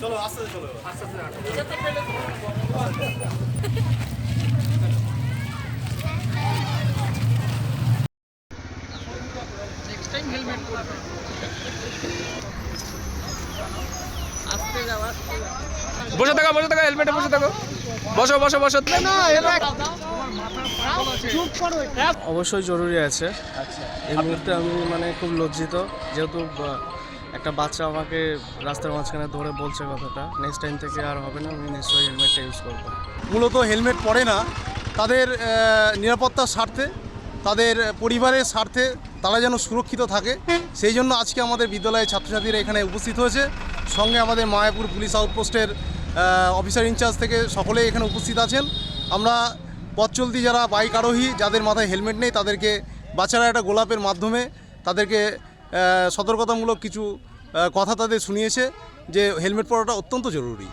চলো আস্তে চলো। বসে থাকো বসে থাকো হেলমেটে বসে থাকো। বসো বসো বসো। অবশ্যই জরুরি আছে। এই মুহূর্তে আমি মানে খুব লজ্জিত যেহেতু একটা বাচ্চা আমাকে রাস্তার মাঝখানে ধরে বলছে কথাটা নেক্সট টাইম থেকে আর হবে না, আমি নিশ্চয়ই হেলমেটটা ইউজ করব। মূলত হেলমেট পরে না, তাদের নিরাপত্তার স্বার্থে, তাদের পরিবারের স্বার্থে তারা যেন সুরক্ষিত থাকে, সেই জন্য আজকে আমাদের বিদ্যালয়ের ছাত্রছাত্রীরা এখানে উপস্থিত হয়েছে। সঙ্গে আমাদের মায়াপুর পুলিশ আউটপোস্টের অফিসার ইনচার্জ থেকে সকলেই এখানে উপস্থিত আছেন। আমরা পথ চলতি যারা বাইক আরোহী, যাদের মাথায় হেলমেট নেই, তাদেরকে বাচ্চারা একটা গোলাপের মাধ্যমে তাদেরকে সতর্কতামূলক কিছু কথা তাদের শুনিয়েছে যে হেলমেট পরাটা অত্যন্ত জরুরি।